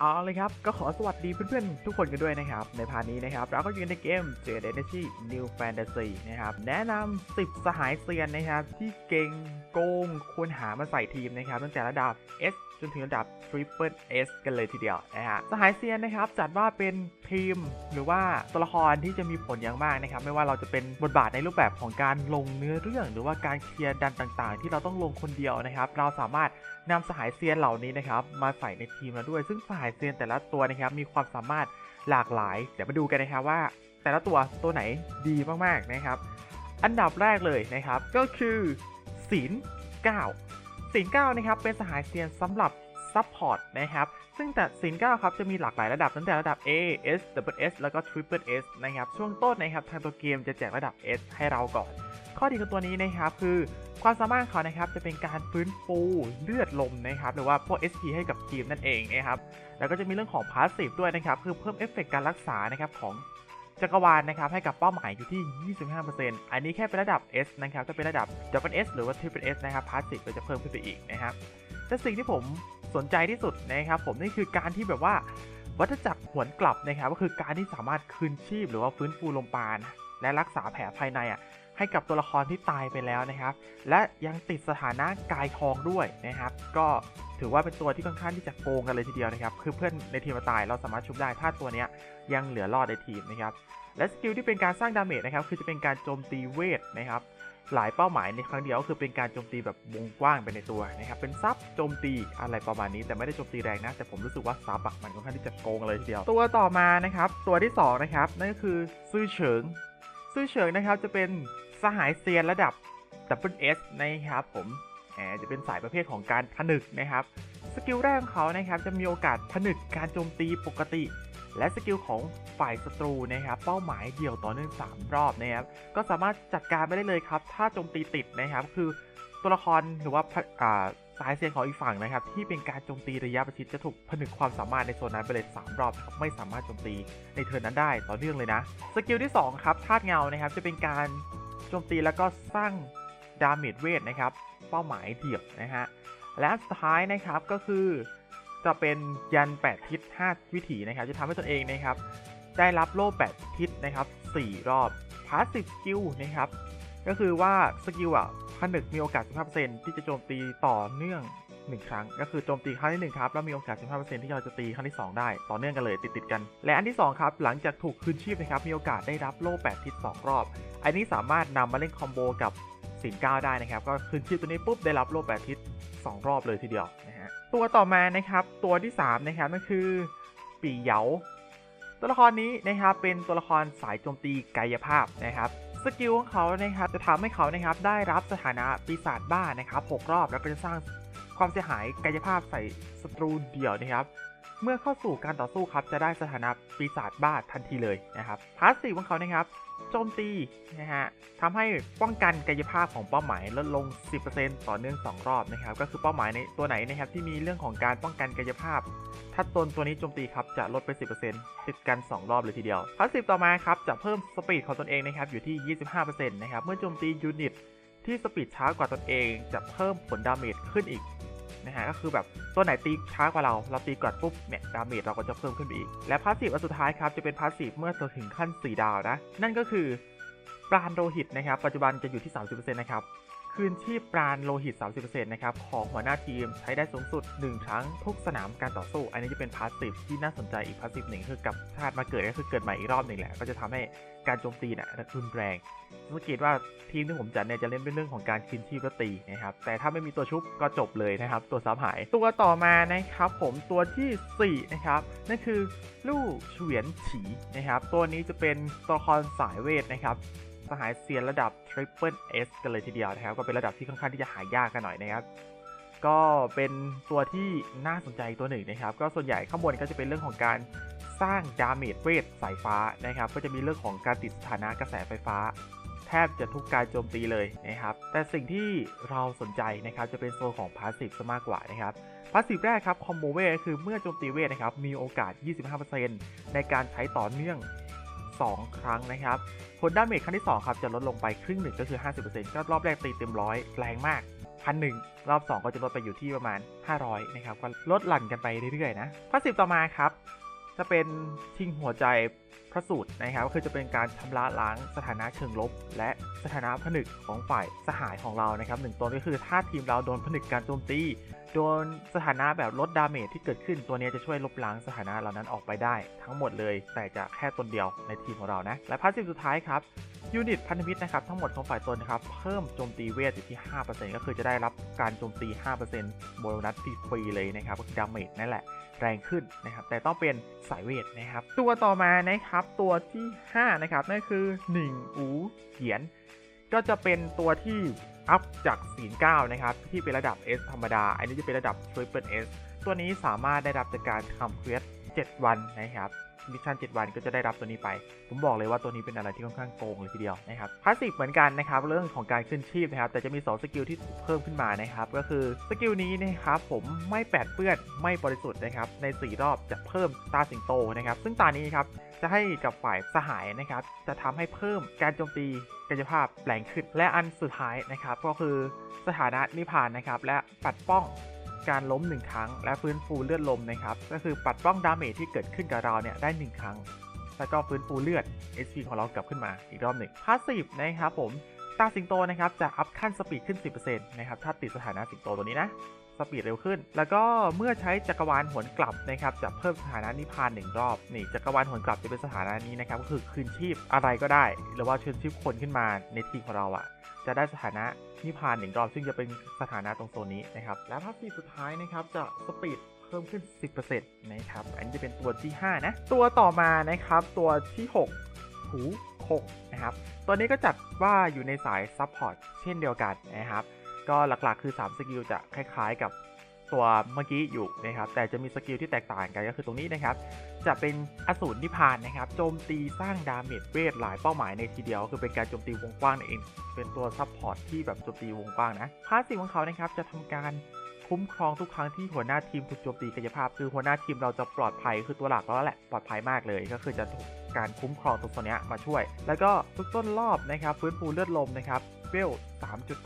เอาเลยครับ ก็ขอสวัสดีเพื่อนๆ ทุกคนกันด้วยนะครับ ในพาร์ทนี้นะครับ เราก็อยู่ในเกม j e d Energy New Fantasy นะครับ แนะนำ10สหายเซียนนะครับ ที่เก่งโกงควรหามาใส่ทีมนะครับ ตั้งแต่ระดับ S จนถึงระดับ Triple S กันเลยทีเดียวนะฮะสหายเซียนนะครับ จัดว่าเป็นทีมหรือว่าตัวละครที่จะมีผลอย่างมากนะครับ ไม่ว่าเราจะเป็นบทบาทในรูปแบบของการลงเนื้อเรื่อง หรือว่าการเคลียร์ดันต่างๆ ที่เราต้องลงคนเดียวนะครับ เราสามารถนำสหายเซียนเหล่านี้นะครับ มาใส่ในทีมเราด้วย ซึ่งสหายเซียนแต่ละตัวนะครับมีความสามารถหลากหลาย เดี๋ยวมาดูกันนะครับว่า แต่ละตัวตัวไหนดีมากๆนะครับ อันดับแรกเลยนะครับ ก็คือศีล9ศีล9นะครับเป็นสหายเซียนสำหรับซัพพอร์ตนะครับซึ่งแต่ศีล9ครับจะมีหลากหลายระดับตั้งแต่ระดับ A S Double S แล้วก็ Triple S นะครับช่วงต้นนะครับทางตัวเกมจะแจกระดับ S ให้เราก่อน ข้อดีของตัวนี้นะครับคือความสามารถเขานะครับจะเป็นการฟื้นฟูเลือดลมนะครับหรือว่าพวก SP ให้กับทีมนั่นเองนะครับแล้วก็จะมีเรื่องของพาสซีฟด้วยนะครับคือเพิ่มเอฟเฟกต์การรักษานะครับของจักรวาลนะครับให้กับเป้าหมายอยู่ที่ 25%อันนี้แค่เป็นระดับ S นะครับถ้าเป็นระดับ Double S หรือว่า Triple S นะครับพาสซีฟก็จะเพิ่มขึ้นไปอีกนะครับแต่สิ่งที่ผมสนใจที่สุดนะครับผมนี่คือการที่แบบว่าวัฏจักรหวนกลับนะครับก็คือการที่สามารถคืนชีพหรือว่าฟื้นฟูลมปาณและรักษาแผลภายในอะ ให้กับตัวละครที่ตายไปแล้วนะครับ และยังติดสถานะกายทองด้วยนะครับ ก็ถือว่าเป็นตัวที่ค่อนข้างที่จะโกงกันเลยทีเดียวนะครับ คือเพื่อนในทีมาตายเราสามารถชุบได้ถ้าตัวนี้ยังเหลือรอดในทีมนะครับ และสกิลที่เป็นการสร้างดาเมจนะครับ คือจะเป็นการโจมตีเวทนะครับ หลายเป้าหมายในครั้งเดียวก็คือเป็นการโจมตีแบบวงกว้างไปในตัวนะครับ เป็นซับโจมตีอะไรประมาณนี้ แต่ไม่ได้โจมตีแรงนะ แต่ผมรู้สึกว่าซับมันค่อนข้างที่จะโกงเลยทีเดียว ตัวต่อมานะครับ ตัวที่สองนะครับ นั่นก็คือซื่อเฉิงซื่อเฉิงนะครับจะเป็น สหายเซียนระดับ Double S นะครับผมแหมจะเป็นสายประเภทของการผนึกนะครับ สกิลแรกของเขานะครับจะมีโอกาสผนึกการโจมตีปกติ และสกิลของฝ่ายศัตรูนะครับ เป้าหมายเดี่ยวต่อเนื่อง3รอบนะครับ ก็สามารถจัดการไม่ได้เลยครับ ถ้าโจมตีติดนะครับ คือตัวละครหรือว่าสายเซียนของอีกฝั่งนะครับ ที่เป็นการโจมตีระยะประชิดจะถูกผนึกความสามารถในโซนนั้นไปเลย3รอบครับไม่สามารถโจมตีในเทิร์นนั้นได้ต่อเนื่องเลยนะ สกิลที่2ครับธาตุเงานะครับจะเป็นการ จมตีแล้วก็สร้างดาเมจเวทนะครับ เป้าหมายเดียวนะฮะ และสุดท้ายนะครับก็คือจะเป็นยัน 8 ทิศ 5 วิถีนะครับ จะทำให้ตนเองนะครับ ได้รับโล่ 8 ทิศนะครับ 4 รอบพาสซีฟสกิลนะครับ ก็คือว่าสกิลอะผนึกมีโอกาส 15%ที่จะโจมตีต่อเนื่อง 1 ครั้ง ก็คือโจมตีครั้งที่1ครับแล้วมีโอกาส 15%ที่เราจะตีครั้งที่ 2 ได้ ต่อเนื่องกันเลยติดๆกัน และอันที่ 2 ครับ หลังจากถูกคืนชีพนะครับมีโอกาสได้รับโล่8ทิศ2รอบ อันนี้สามารถนำมาเล่นคอมโบกับสินเก้าได้นะครับก็คืนชีพตัวนี้ปุ๊บได้รับโล่8ทิศ2รอบเลยทีเดียวนะฮะตัวต่อมานะครับตัวที่3นะครับนั่นคือปีเหยาตัวละครนี้นะครับเป็นตัวละครสายโจมตีกายภาพนะครับสกิลของเขานะครับจะทำให้เขานะครับได้รับสถานะปีศาจบ้านะครับ6รอบแล้วก็จะสร้าง ความเสียหายกายภาพใส่ศัตรูเดี่ยวนะครับ เมื่อเข้าสู่การต่อสู้ครับจะได้สถานะปีศาจบ้าทันทีเลยนะครับพาสซีฟของเขานะครับโจมตีนะฮะทำให้ป้องกันกายภาพของเป้าหมายลดลง 10%ต่อเนื่อง 2 รอบนะครับ ก็คือเป้าหมายในตัวไหนนะครับที่มีเรื่องของการป้องกันกายภาพ ถ้าตนตัวนี้โจมตีครับจะลดไป 10%ติดกัน 2 รอบเลยทีเดียวพาสซีฟต่อมาครับจะเพิ่มสปีดของตนเองนะครับอยู่ที่ 25%นะครับเมื่อโจมตียูนิตที่สปีดช้ากว่าตนเองจะเพิ่มผลดาเมจขึ้นอีก นะฮะก็คือแบบตัวไหนตีช้ากว่าเราเราตีก่อนปุ๊บเนี่ยดาเมจเราก็จะเพิ่มขึ้นไปอีก และพาสซีฟอันสุดท้ายครับจะเป็นพาสซีฟเมื่อเราถึงขั้น 4 ดาวนะ นั่นก็คือปราณโลหิตนะครับปัจจุบันจะอยู่ที่ 30%นะครับ คืนชีพปราณโลหิต 30%นะครับของหัวหน้าทีมใช้ได้สูงสุด 1 ครั้งทุกสนามการต่อสู้ อันนี้จะเป็นพาสซีฟที่น่าสนใจอีกพาสซีฟหนึ่งคือกับชาติมาเกิดก็คือเกิดใหม่อีกรอบหนึ่งแหละ ก็จะทำให้การโจมตีเนี่ยรุนแรงสังเกตว่าทีมที่ผมจัดเนี่ยจะเล่นเป็นเรื่องของการคืนชีพและตีนะครับแต่ถ้าไม่มีตัวชุบก็จบเลยนะครับตัวซับหายตัวต่อมานะครับผมตัวทีสี่4นะครับนั่นคือลู่เฉวียนฉีนะครับตัวนี้จะเป็นตัวละครสายเวทนะครับ สหายเซียนระดับ Triple S กันเลยทีเดียวนะครับ ก็เป็นระดับที่ค่อนข้างที่จะหายากกันหน่อยนะครับ ก็เป็นตัวที่น่าสนใจตัวหนึ่งนะครับ ก็ส่วนใหญ่ข้างบนก็จะเป็นเรื่องของการสร้างดาเมจเวทสายฟ้านะครับ ก็จะมีเรื่องของการติดสถานะกระแสไฟฟ้า แทบจะทุกการโจมตีเลยนะครับ แต่สิ่งที่เราสนใจนะครับจะเป็นโซนของพาสซีฟซะมากกว่านะครับพาสซีฟแรกครับคอมโบเวทคือเมื่อโจมตีเวทนะครับมีโอกาส 25%ในการใช้ต่อเนื่อง 2 ครั้งนะครับผลดาเมจครั้งที่ 2 ครับ จะลดลงไปครึ่งหนึ่งก็คือ 50%ก็รอบแรกตีเต็มร้อยแรงมากพันหนึ่งรอบ 2 ก็จะลดไปอยู่ที่ประมาณ 500 นะครับ ก็ลดหลั่นกันไปเรื่อยๆนะพาสซีฟต่อมาครับ จะเป็นชิงหัวใจพระสูตรนะครับก็คือจะเป็นการชำระล้างสถานะเชิงลบ และสถานะผนึกของฝ่ายสหายของเรานะครับหนึ่งตัวก็คือถ้าทีมเราโดนผนึกการโจมตี โดนสถานะแบบลดดาเมจที่เกิดขึ้นตัวนี้จะช่วยลบล้างสถานะเหล่านั้นออกไปได้ทั้งหมดเลย แต่จะแค่ตนเดียวในทีมของเรานะ และพาสซีฟสุดท้ายครับยูนิตพันธมิตรนะครับทั้งหมดของฝ่ายตนนะครับเพิ่มโจมตีเวทอยู่ที่ 5%ก็คือจะได้รับการโจมตี 5%โบนัสฟรีเลยนะครับก็คือดาเมจนั่นแหละแรงขึ้นนะครับแต่ต้องเป็นสายเวทนะครับ ตัวต่อมานะครับตัวที่ 5 นะครับนั่นคือ1อูเขียน ก็จะเป็นตัวที่ อัพจากศีล9นะครับที่เป็นระดับ S ธรรมดา อันนี้จะเป็นระดับ Triple S ตัวนี้สามารถได้รับจากการทำเควส7วันนะครับ มิชชั่น 7 วันก็จะได้รับตัวนี้ไป ผมบอกเลยว่าตัวนี้เป็นอะไรที่ค่อนข้างโกงเลยทีเดียวนะครับพาสซีฟเหมือนกันนะครับเรื่องของการขึ้นชีพนะครับแต่จะมี 2 สกิลที่เพิ่มขึ้นมานะครับก็คือสกิลนี้นะครับผมไม่แปดเปื้อนไม่บริสุทธิ์นะครับใน 4 รอบจะเพิ่มตาสิงโตนะครับซึ่งตานี้ครับจะให้กับฝ่ายสหายนะครับจะทำให้เพิ่มการโจมตีกายภาพแรงขึ้นและอันสุดท้ายนะครับก็คือสถานะนิพานนะครับและปัดป้อง การล้ม 1 ครั้ง และฟื้นฟูเลือดลมนะครับ ก็คือปัดป้องดาเมจที่เกิดขึ้นกับเราเนี่ยได้ 1 ครั้ง แล้วก็ฟื้นฟูเลือด HP ของเรากลับขึ้นมาอีกรอบหนึ่งพาสซีฟนะครับผมตาสิงโตนะครับจะอัพขั้นสปีดขึ้น 10%นะครับถ้าติดสถานะสิงโตตัวนี้นะสปีดเร็วขึ้น แล้วก็เมื่อใช้จักรวาลหวนกลับนะครับจะเพิ่มสถานะนิพพานหนึ่งรอบนี่จักรวาลหวนกลับจะเป็นสถานะนี้นะครับก็คือคืนชีพอะไรก็ได้ หรือว่าเชิญชีพคนขึ้นมาในทีมของเราอะ่ะ จะได้สถานะ นิพพานหนึ่งรอบซึ่งจะเป็นสถานะตรงโซนนี้นะครับ และภาพสีสุดท้ายนะครับจะสปีดเพิ่มขึ้น 10%นะครับ อันนี้จะเป็นตัวที่ 5 นะ ตัวต่อมานะครับ ตัวที่6หู6นะครับตัวนี้ก็จัดว่าอยู่ในสายซัพพอร์ตเช่นเดียวกันนะครับ ก็หลักๆคือ 3 สกิลจะคล้ายๆกับ ตัวเมื่อกี้อยู่นะครับแต่จะมีสกิลที่แตกต่างกันก็คือตรงนี้นะครับจะเป็นอสูรนิพพานนะครับโจมตีสร้างดาเมจเวทหลายเป้าหมายในทีเดียว คือเป็นการโจมตีวงกว้างนั่นเอง เป็นตัวซัพพอร์ตที่แบบโจมตีวงกว้างนะพาสซีฟของเขานะครับจะทำการคุ้มครองทุกครั้งที่หัวหน้าทีมถูกโจมตีกายภาพ คือหัวหน้าทีมเราจะปลอดภัยคือตัวหลักแล้วแหละปลอดภัยมากเลยก็คือจะถูกการคุ้มครองตรงส่วนนี้มาช่วย แล้วก็ทุกต้นรอบนะครับฟื้นฟูเลือดลมนะครับเวล3จุด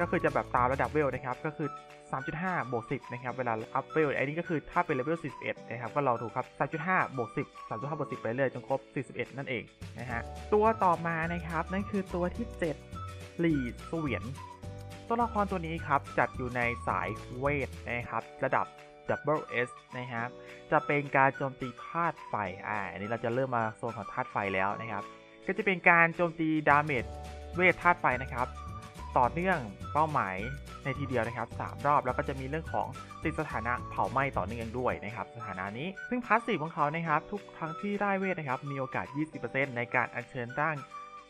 ก็คือจะแบบตามระดับเวลนะครับ ก็คือ 3.5บวก10นะครับเวลาอัพเวลอันนี้ก็คือถ้าเป็นเลเวล41นะครับก็เราถูกครับ3.5บวก10 3.5บวก10 ไปเรื่อยจนครบ 41 นั่นเองนะฮะตัวต่อมานะครับนั่นคือตัวที่ 7 หลีเสวียนตัวละครตัวนี้ครับจัดอยู่ในสายเวทนะครับระดับ Double S นะครับ จะเป็นการโจมตีธาตุไฟ อ่า อันนี้เราจะเริ่มมาโซนของธาตุไฟแล้วนะครับ ก็จะเป็นการโจมตีดาเมจเวทธาตุไฟนะครับ ต่อเนื่องเป้าหมายในทีเดียวนะครับ 3 รอบแล้วก็จะมีเรื่องของติดสถานะเผาไหม้ต่อเนื่องด้วยนะครับ สถานะนี้ ซึ่งพาสซีฟของเขานะครับ ทุกครั้งที่ได้เวทนะครับ มีโอกาส 20%ในการอัญเชิญร่าง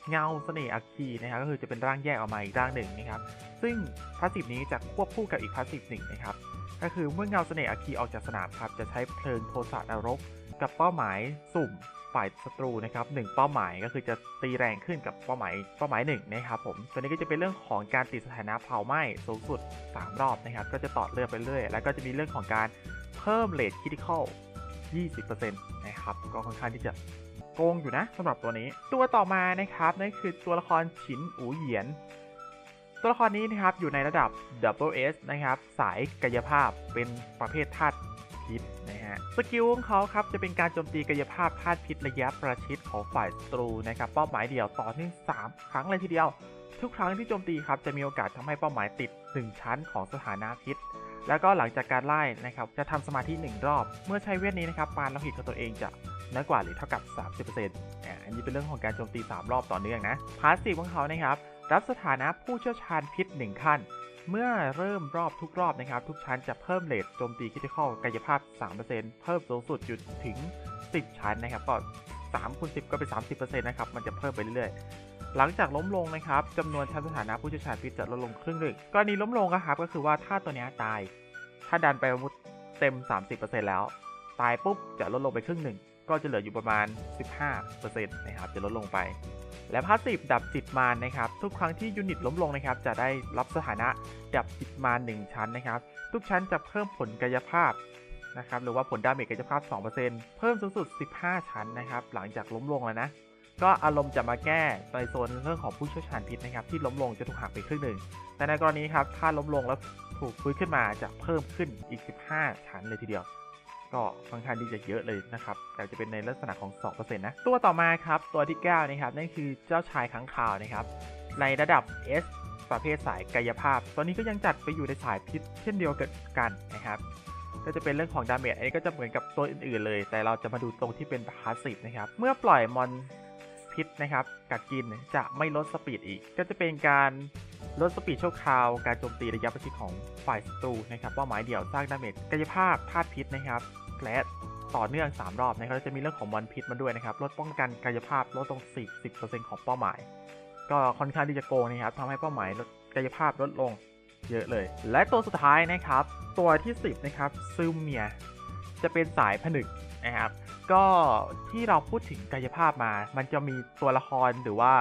เงาเสน่ห์อัคคีนะครับก็คือจะเป็นร่างแยกออกมาอีกร่างหนึ่งนะครับ ซึ่งพาสซีฟนี้จะควบคู่กับอีกพาสซีฟหนึ่งนะครับ ก็คือเมื่อเงาเสน่ห์อัคคีออกจากสนามครับจะใช้เพลิงโทสะนรกกับเป้าหมายสุ่ม ฝ่ายศัตรูนะครับหนึ่งเป้าหมายก็คือจะตีแรงขึ้นกับเป้าหมายเป้าหมายหนึ่งนะครับผมตัวนี้ก็จะเป็นเรื่องของการติดสถานะเผาไหม้สูงสุด 3 รอบนะครับ ก็จะต่อเลือดไปเรื่อยแล้วก็จะมีเรื่องของการเพิ่มเลทคิดิคอล20%นะครับก็ค่อนข้างที่จะโกงอยู่นะสำหรับตัวนี้ ตัวต่อมานะครับนั่นคือตัวละครฉินอูเหยียน ตัวละครนี้นะครับอยู่ในระดับ Double S นะครับสายกายภาพเป็นประเภทธาตุ พิษนะฮะสกิลของเขาครับจะเป็นการโจมตีกายภาพธาตุพิษระยะประชิดของฝ่ายศัตรูนะครับเป้าหมายเดียวต่อเนื่อง3ครั้งเลยทีเดียว ทุกครั้งที่โจมตีครับจะมีโอกาสทำให้เป้าหมายติด 1 ชั้นของสถานะพิษ แล้วก็หลังจากการไล่นะครับจะทำสมาธิ 1 รอบ เมื่อใช้เวทนี้นะครับปานโลหิตของตัวเองจะน้อยกว่าหรือเท่ากับ 30%อ่าอันนี้เป็นเรื่องของการโจมตี 3 รอบต่อเนื่องนะพาสซีฟของเขานะครับรับสถานะผู้เชี่ยวชาญพิษ 1 ขั้น เมื่อเริ่มรอบทุกรอบนะครับ ทุกชั้นจะเพิ่มเลทโจมตีคิติคอลกายภาพ 3%เพิ่มสูงสุดจุดถึง 10 ชั้นนะครับก็3คูณ10 ก็เป็น 30%นะครับ มันจะเพิ่มไปเรื่อยๆ หลังจากล้มลงนะครับจำนวนชั้นสถานะผู้เชี่ยวชาญพิษจะลดลงครึ่งหนึ่งกรณีล้มลงนะครับก็คือว่าถ้าตัวเนี้ยตาย ถ้าดันไปอาวุธเต็ม 30%แล้ว ตายปุ๊บจะลดลงไปครึ่งหนึ่งก็จะเหลืออยู่ประมาณ 15%นะครับ จะลดลงไป และพาสซีฟดับจิตมารนะครับ ทุกครั้งที่ยูนิตล้มลงนะครับ จะได้รับสถานะดับจิตมาร1ชั้นนะครับ ทุกชั้นจะเพิ่มผลกายภาพนะครับ หรือว่าผลดาเมจกายภาพ 2%เพิ่มสูงสุด 15 ชั้นนะครับ หลังจากล้มลงแล้วนะ ก็อารมณ์จะมาแก้ในโซนเรื่องของผู้เชี่ยวชาญพิษนะครับ ที่ล้มลงจะถูกหักไปครึ่งหนึ่ง แต่ในกรณีครับ ถ้าล้มลงแล้วถูกฟื้นขึ้นมาจะเพิ่มขึ้นอีก 15 ชั้นเลยทีเดียว ก็ค่อนข้างที่จะเยอะเลยนะครับ แต่จะเป็นในลักษณะของ 2%นะ ตัวต่อมาครับ ตัวที่ 9 นะครับ นั่นคือเจ้าชายขังข่าวนะครับ ในระดับ S ประเภทสายกายภาพ ตอนนี้ก็ยังจัดไปอยู่ในสายพิษเช่นเดียวกันนะครับ ก็จะเป็นเรื่องของดาเมจ อันนี้ก็จะเหมือนกับตัวอื่นๆเลย แต่เราจะมาดูตรงที่เป็นพาสซีฟนะครับ เมื่อปล่อยมอนพิษนะครับกัดกินจะไม่ลดสปีดอีก ก็จะเป็นการ ลดสปีดชั่วคราว การโจมตีระยะประชิดของฝ่ายศัตรูนะครับเป้าหมายเดี่ยวสร้างดาเมจกายภาพธาตุพิษนะครับและต่อเนื่อง 3 รอบนะครับจะมีเรื่องของมอนพิษมาด้วยนะครับลดป้องกันกายภาพลดลง40%ของเป้าหมาย ก็ค่อนข้างที่จะโกงนะครับทำให้เป้าหมายลดกายภาพลดลงเยอะเลย และตัวสุดท้ายนะครับ ตัวที่ 10 นะครับซึมเมียจะเป็นสายผนึกนะครับก็ที่เราพูดถึงกายภาพมา มันจะมีตัวละครหรือว่า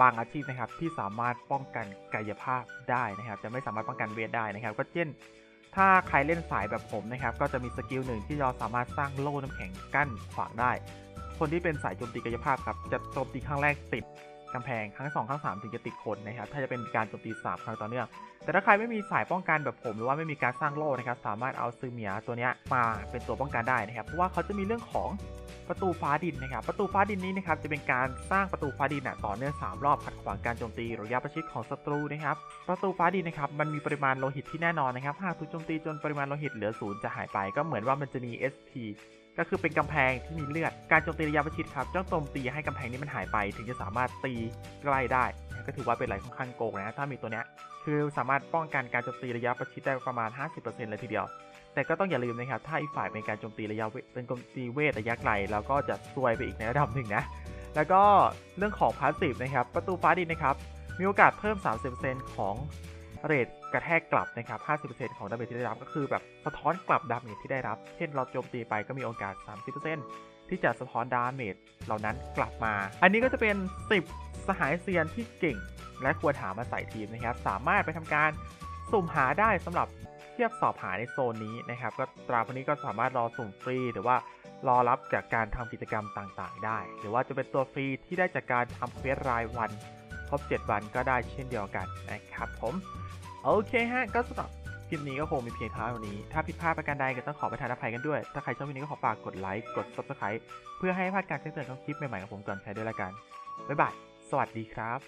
บางอาชีพนะครับที่สามารถป้องกันกายภาพได้นะครับจะไม่สามารถป้องกันเวทได้นะครับ ก็เช่น ถ้าใครเล่นสายแบบผมนะครับก็จะมีสกิลหนึ่งที่เราสามารถสร้างโล่น้ำแข็งกั้นขวางได้ คนที่เป็นสายโจมตีกายภาพครับจะโจมตีครั้งแรกติด กำแพงครั้งที่สองครั้งสามถึงจะติดคนนะครับ ถ้าจะเป็นการโจมตีสามครั้งต่อเนื่อง แต่ถ้าใครไม่มีสายป้องกันแบบผม หรือว่าไม่มีการสร้างโล่นะครับ สามารถเอาซึเมียตัวนี้มาเป็นตัวป้องกันได้นะครับ เพราะว่าเขาจะมีเรื่องของประตูฟ้าดินนะครับ ประตูฟ้าดินนี้นะครับจะเป็นการสร้างประตูฟ้าดินต่อเนื่อง3รอบขัดขวางการโจมตีระยะประชิดของศัตรูนะครับ ประตูฟ้าดินนะครับมันมีปริมาณโลหิตที่แน่นอนนะครับ หากถูกโจมตีจนปริมาณโลหิตเหลือศูนย์จะหายไปก็เหมือนว่ามันจะมี SP ก็คือเป็นกำแพงที่มีเลือด การโจมตีระยะประชิดครับต้องโจมตีให้กำแพงนี้มันหายไป ถึงจะสามารถตีใกล้ได้ ก็ถือว่าเป็นอะไรค่อนข้างโกงนะ ถ้ามีตัวเนี้ยคือสามารถป้องกันการโจมตีระยะประชิดได้ประมาณ 50%เลยทีเดียว แต่ก็ต้องอย่าลืมนะครับ ถ้าอีกฝ่ายเป็นการโจมตีระยะเป็นโจมตีเวทระยะไกลแล้วก็จะซวยไปอีกในระดับหนึ่งนะ แล้วก็เรื่องของพาสซีฟนะครับ ประตูฟ้าดินนะครับ มีโอกาสเพิ่ม 30%ของ เรทกระแทกกลับนะครับ 50%ของดาเมจที่ได้รับก็คือแบบสะท้อนกลับดาเมจที่ได้รับ เช่นเราโจมตีไปก็มีโอกาส 30%ที่จะสะท้อนดาเมจเหล่านั้นกลับมา อันนี้ก็จะเป็น 10 สหายเซียนที่เก่ง และควรหามาใส่ทีมนะครับ สามารถไปทำการสุ่มหาได้สำหรับเทียบสอบหาในโซนนี้นะครับ ก็ตราพวกนี้ก็สามารถรอสุ่มฟรีหรือว่ารอรับจากการทำกิจกรรมต่างๆ ได้ หรือว่าจะเป็นตัวฟรีที่ได้จากการทำเควสรายวัน ครบ 7 วันก็ได้เช่นเดียวกันนะครับผม โอเคฮะ ก็สำหรับคลิปนี้ก็คงมีเพียงเท่านี้ ถ้าผิดพลาดประการใดก็ต้องขอประทานอภัยกันด้วย ถ้าใครชอบวิดีโอนี้ก็ขอฝากกดไลค์ กด subscribe เพื่อให้ไม่พลาดการแจ้งเตือนของคลิปใหม่ๆของผมก่อนใครด้วยละกัน บ๊ายบาย สวัสดีครับ